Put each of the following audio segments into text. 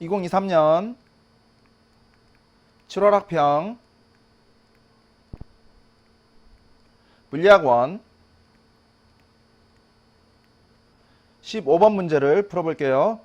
2023년 7월 학평 물리학원 15번 문제를 풀어볼게요.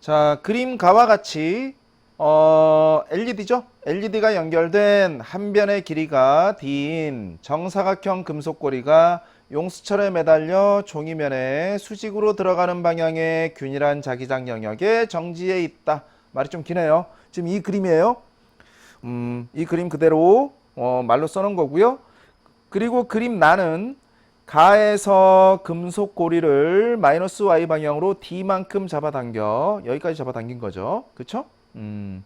자, 그림가와 같이 어, LED죠? LED가 연결된 한 변의 길이가 D인 정사각형 금속고리가 용수철에 매달려 종이면에 수직으로 들어가는 방향의 균일한 자기장 영역에 정지해 있다. 말이 좀 기네요. 지금 이 그림이에요. 음, 이 그림 그대로 어, 말로 써놓은 거고요. 그리고 그림 나는 가에서 금속 고리를 마이너스 y 방향으로 d만큼 잡아당겨 여기까지 잡아당긴 거죠. 그쵸? 음.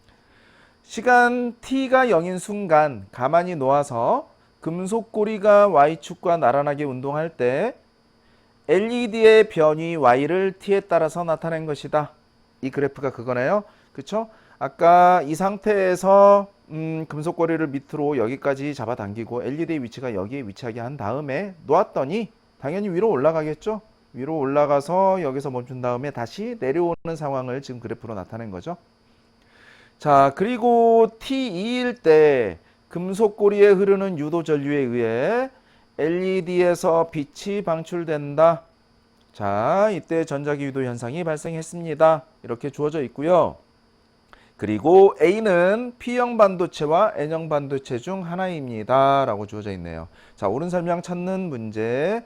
시간 t가 0인 순간 가만히 놓아서 금속 고리가 y축과 나란하게 운동할 때 LED의 변이 y를 t에 따라서 나타낸 것이다. 이 그래프가 그거네요. 그쵸? 아까 이 상태에서 음, 금속 고리를 밑으로 여기까지 잡아당기고 LED의 위치가 여기에 위치하게 한 다음에 놓았더니 당연히 위로 올라가겠죠. 위로 올라가서 여기서 멈춘 다음에 다시 내려오는 상황을 지금 그래프로 나타낸 거죠. 자, 그리고 T2일 때 금속 고리에 흐르는 유도 전류에 의해 LED에서 빛이 방출된다. 자, 이때 전자기 유도 현상이 발생했습니다. 이렇게 주어져 있고요. 그리고 A는 P형 반도체와 N형 반도체 중 하나입니다. 라고 주어져 있네요. 자, 옳은 설명 찾는 문제.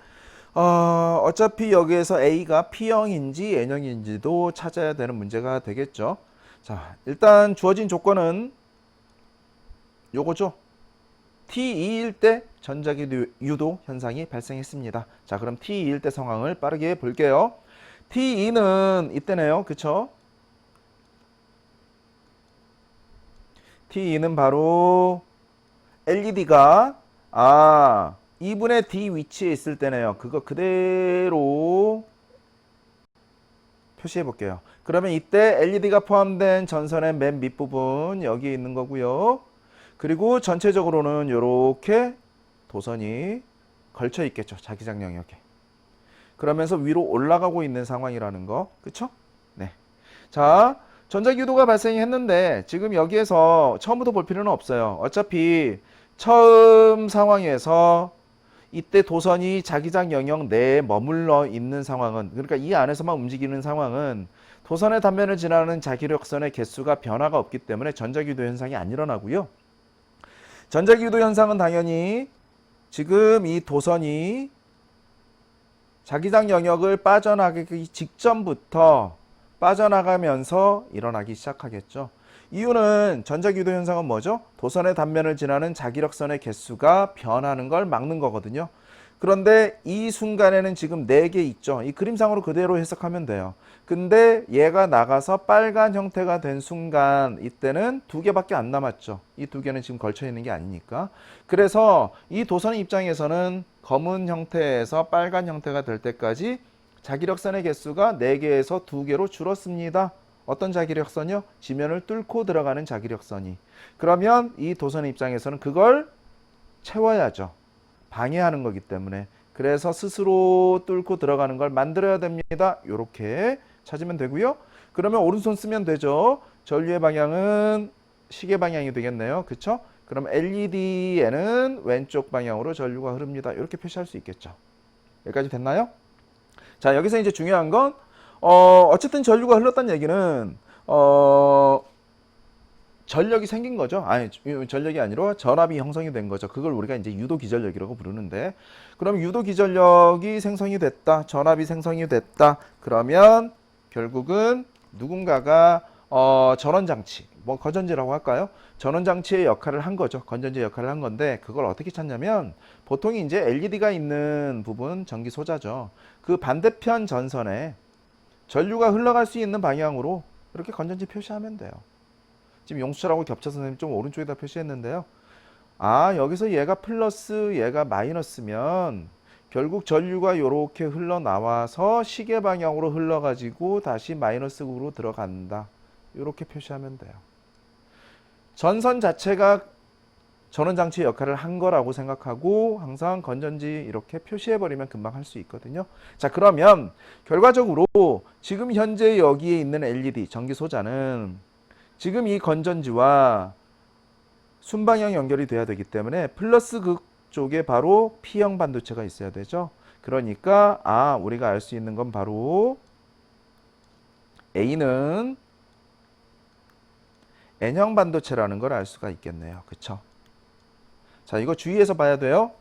어, 어차피 여기에서 A가 P형인지 N형인지도 찾아야 되는 문제가 되겠죠. 자, 일단 주어진 조건은 요거죠. T2일 때 전자기 유도 현상이 발생했습니다. 자, 그럼 T2일 때 상황을 빠르게 볼게요. T2는 이때네요. 그쵸? T2는 바로 LED가 아 2분의 D 위치에 있을 때네요. 그거 그대로 표시해 볼게요. 그러면 이때 LED가 포함된 전선의 맨 밑부분 여기 있는 거고요. 그리고 전체적으로는 이렇게 도선이 걸쳐 있겠죠. 자기장 영역에. 그러면서 위로 올라가고 있는 상황이라는 거. 그쵸? 네. 자, 전자기도가 발생했는데 지금 여기에서 처음부터 볼 필요는 없어요. 어차피 처음 상황에서 이때 도선이 자기장 영역 내에 머물러 있는 상황은 그러니까 이 안에서만 움직이는 상황은 도선의 단면을 지나는 자기력선의 개수가 변화가 없기 때문에 전자기도 현상이 안 일어나고요. 전자기도 현상은 당연히 지금 이 도선이 자기장 영역을 빠져나가기 직전부터 빠져나가면서 일어나기 시작하겠죠. 이유는 전자기도 현상은 뭐죠? 도선의 단면을 지나는 자기력선의 개수가 변하는 걸 막는 거거든요. 그런데 이 순간에는 지금 4개 있죠. 이 그림상으로 그대로 해석하면 돼요. 근데 얘가 나가서 빨간 형태가 된 순간 이때는 두 개밖에 안 남았죠. 이 두 개는 지금 걸쳐 있는 게 아니니까. 그래서 이 도선의 입장에서는 검은 형태에서 빨간 형태가 될 때까지 자기력선의 개수가 4개에서 2개로 줄었습니다. 어떤 자기력선이요? 지면을 뚫고 들어가는 자기력선이. 그러면 이 도선의 입장에서는 그걸 채워야죠. 방해하는 거기 때문에. 그래서 스스로 뚫고 들어가는 걸 만들어야 됩니다. 이렇게 찾으면 되고요. 그러면 오른손 쓰면 되죠. 전류의 방향은 시계 방향이 되겠네요. 그쵸? 그럼 LED에는 왼쪽 방향으로 전류가 흐릅니다. 이렇게 표시할 수 있겠죠. 여기까지 됐나요? 자, 여기서 이제 중요한 건, 어, 어쨌든 전류가 흘렀다는 얘기는, 어, 전력이 생긴 거죠. 아니, 전력이 아니라 전압이 형성이 된 거죠. 그걸 우리가 이제 유도 기전력이라고 부르는데, 그럼 유도 기전력이 생성이 됐다. 전압이 생성이 됐다. 그러면 결국은 누군가가 어, 전원 장치, 뭐 건전지라고 할까요? 전원 장치의 역할을 한 거죠. 건전지 역할을 한 건데 그걸 어떻게 찾냐면 보통 이제 LED가 있는 부분 전기 소자죠. 그 반대편 전선에 전류가 흘러갈 수 있는 방향으로 이렇게 건전지 표시하면 돼요. 지금 용수철하고 겹쳐서 선생님 좀 오른쪽에다 표시했는데요. 아 여기서 얘가 플러스 얘가 마이너스면 결국 전류가 이렇게 흘러나와서 시계 방향으로 흘러가지고 다시 마이너스으로 들어간다. 이렇게 표시하면 돼요. 전선 자체가 전원 장치 역할을 한 거라고 생각하고 항상 건전지 이렇게 표시해 버리면 금방 할 수 있거든요. 자, 그러면 결과적으로 지금 현재 여기에 있는 LED 전기 소자는 지금 이 건전지와 순방향 연결이 돼야 되기 때문에 플러스 극 쪽에 바로 P형 반도체가 있어야 되죠. 그러니까 아, 우리가 알 수 있는 건 바로 A는 N형 반도체라는 걸 알 수가 있겠네요. 그쵸? 자, 이거 주의해서 봐야 돼요.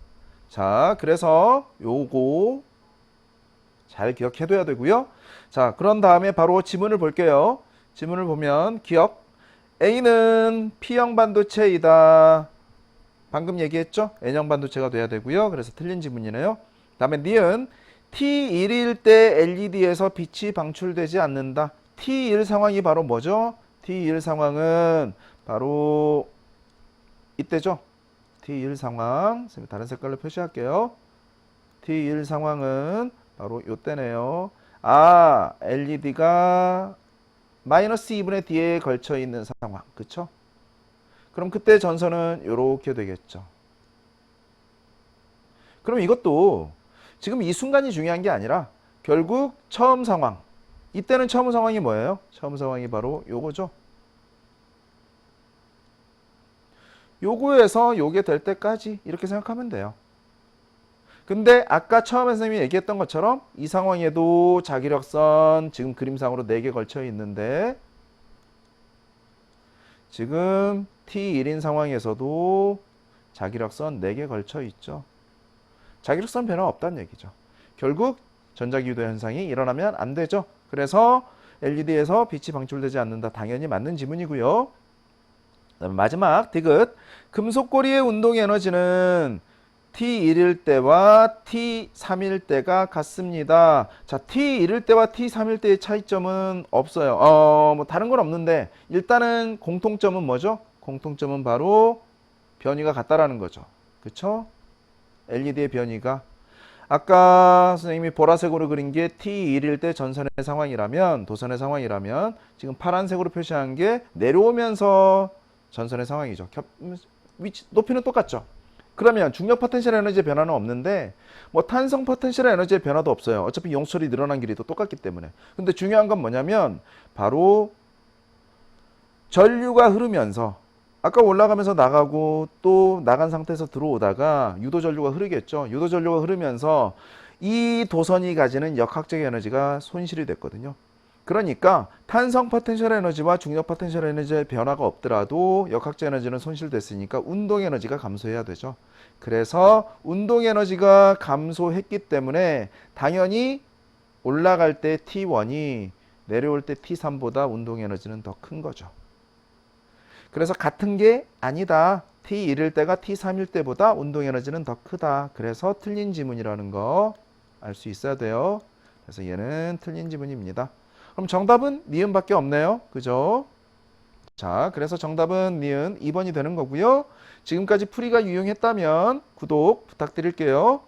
자, 그래서 요거 잘 기억해둬야 되고요. 자, 그런 다음에 바로 지문을 볼게요. 지문을 보면 기억. A는 P형 반도체이다. 방금 얘기했죠? N형 반도체가 돼야 되고요. 그래서 틀린 지문이네요. 다음에 니은 T1일 때 LED에서 빛이 방출되지 않는다. T1 상황이 바로 뭐죠? T1 상황은 바로 이때죠. T1 상황. 다른 색깔로 표시할게요. T1 상황은 바로 이때네요. 아, LED가 마이너스 2분의 D에 걸쳐 있는 상황. 그쵸? 그럼 그때 전선은 이렇게 되겠죠. 그럼 이것도 지금 이 순간이 중요한 게 아니라 결국 처음 상황. 이때는 처음 상황이 뭐예요? 처음 상황이 바로 요거죠. 요거에서 요게 될 때까지 이렇게 생각하면 돼요. 근데 아까 처음에 선생님이 얘기했던 것처럼 이 상황에도 자기력선 지금 그림상으로 4개 걸쳐 있는데 지금 T1인 상황에서도 자기력선 4개 걸쳐 있죠. 자기력선 변화 없다는 얘기죠. 결국 전자기유도 현상이 일어나면 안 되죠. 그래서 LED에서 빛이 방출되지 않는다. 당연히 맞는 지문이고요. 마지막 디귿 금속고리의 운동 에너지는 T1일 때와 T3일 때가 같습니다. 자, T1일 때와 T3일 때의 차이점은 없어요. 어, 뭐 다른 건 없는데 일단은 공통점은 뭐죠? 공통점은 바로 변이가 같다라는 거죠. 그쵸? LED의 변이가 아까 선생님이 보라색으로 그린 게 T1일 때 전선의 상황이라면 도선의 상황이라면 지금 파란색으로 표시한 게 내려오면서 전선의 상황이죠. 겹, 위치 높이는 똑같죠. 그러면 중력 포텐셜 에너지의 변화는 없는데 뭐 탄성 포텐셜 에너지의 변화도 없어요. 어차피 용설이 늘어난 길이도 똑같기 때문에. 근데 중요한 건 뭐냐면 바로 전류가 흐르면서 아까 올라가면서 나가고 또 나간 상태에서 들어오다가 유도 전류가 흐르겠죠. 유도 전류가 흐르면서 이 도선이 가지는 역학적 에너지가 손실이 됐거든요. 그러니까 탄성 포텐셜 에너지와 중력 포텐셜 에너지의 변화가 없더라도 역학적 에너지는 손실됐으니까 운동 에너지가 감소해야 되죠. 그래서 운동 에너지가 감소했기 때문에 당연히 올라갈 때 T1이 내려올 때 T3보다 운동 에너지는 더 큰 거죠. 그래서 같은 게 아니다. T1일 때가 T3일 때보다 운동 에너지는 더 크다. 그래서 틀린 지문이라는 거 알 수 있어야 돼요. 그래서 얘는 틀린 지문입니다. 그럼 정답은 니은밖에 없네요. 그죠? 자, 그래서 정답은 니은 2번이 되는 거고요. 지금까지 풀이가 유용했다면 구독 부탁드릴게요.